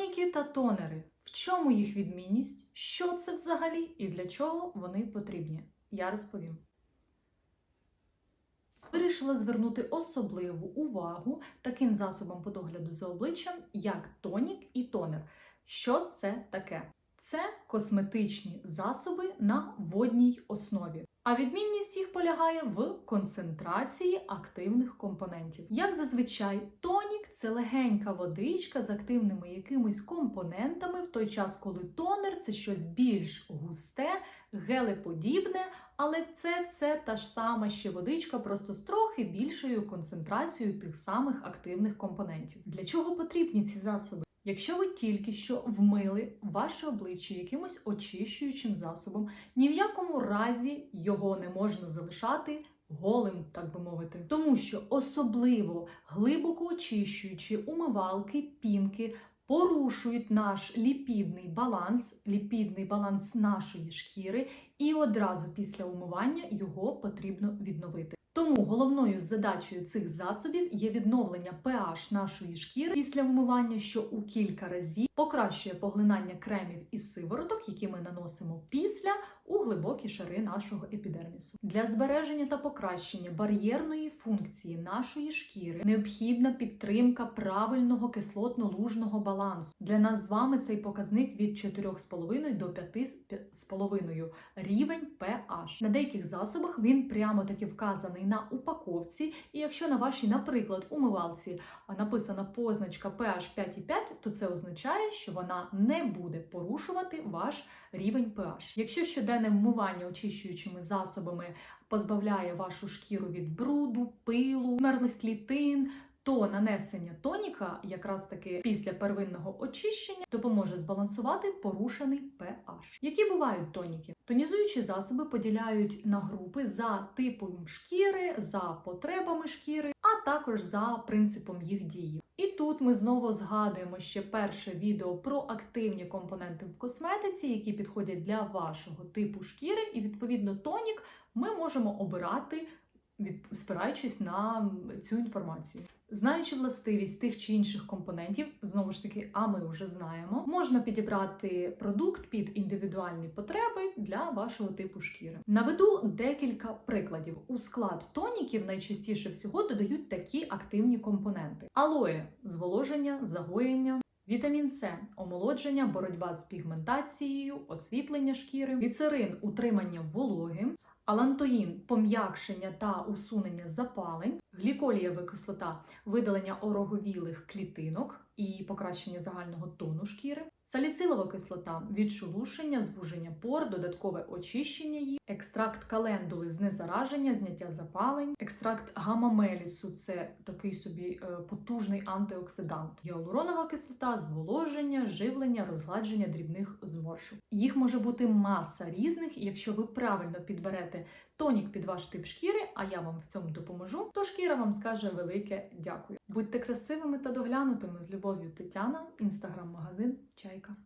Тоніки та тонери. В чому їх відмінність? Що це взагалі і для чого вони потрібні? Я розповім. Вирішила звернути особливу увагу таким засобам по догляду за обличчям, як тонік і тонер. Що це таке? Це косметичні засоби на водній основі. А відмінність їх полягає в концентрації активних компонентів. Як зазвичай, тонік це легенька водичка з активними якимись компонентами, в той час, коли тонер це щось більш густе, гелеподібне, але це все та ж сама ще водичка, просто з трохи більшою концентрацією тих самих активних компонентів. Для чого потрібні ці засоби? Якщо ви тільки що вмили ваше обличчя якимось очищуючим засобом, ні в якому разі його не можна залишати голим, так би мовити, тому що особливо глибоко очищуючі умивалки, пінки порушують наш ліпідний баланс, ліпідний баланс нашої шкіри, і одразу після умивання його потрібно відновити. Тому головною задачею цих засобів є відновлення pH нашої шкіри після вмивання, що у кілька разів покращує поглинання кремів і сивороток, які ми наносимо після у глибокі шари нашого епідермісу. Для збереження та покращення бар'єрної функції нашої шкіри необхідна підтримка правильного кислотно-лужного балансу. Для нас з вами цей показник від 4,5 до 5,5 рівень pH. На деяких засобах він прямо таки вказаний на упаковці, і якщо на вашій, наприклад, умивалці написана позначка pH 5,5, то це означає, що вона не буде порушувати ваш рівень pH. Якщо щоденне вмивання очищуючими засобами позбавляє вашу шкіру від бруду, пилу, мерлих клітин. То нанесення тоніка, якраз таки після первинного очищення, допоможе збалансувати порушений pH. Які бувають тоніки? Тонізуючі засоби поділяють на групи за типом шкіри, за потребами шкіри, а також за принципом їх дії. І тут ми знову згадуємо ще перше відео про активні компоненти в косметиці, які підходять для вашого типу шкіри, і відповідно тонік ми можемо обирати. Від спираючись на цю інформацію, знаючи властивість тих чи інших компонентів, знову ж таки, а ми вже знаємо, можна підібрати продукт під індивідуальні потреби для вашого типу шкіри. Наведу декілька прикладів. У склад тоніків найчастіше всього додають такі активні компоненти: алоє зволоження, загоєння. Вітамін С омолодження, боротьба з пігментацією, освітлення шкіри, гліцерин утримання вологи, алантоїн пом'якшення та усунення запалень, гліколієва кислота видалення ороговілих клітинок і покращення загального тону шкіри, саліцилова кислота відшелушення, звуження пор, додаткове очищення їх, екстракт календули знезараження, зняття запалень, екстракт гамамелісу це такий собі е, потужний антиоксидант, гіалуронова кислота, зволоження, живлення, розгладження дрібних зморшок. Їх може бути маса різних, і якщо ви правильно підберете тонік під ваш тип шкіри, а я вам в цьому допоможу, то шкіра вам скаже велике дякую. Будьте красивими та доглянутими з любов'ю Тетяна, інстаграм-магазин Чайка.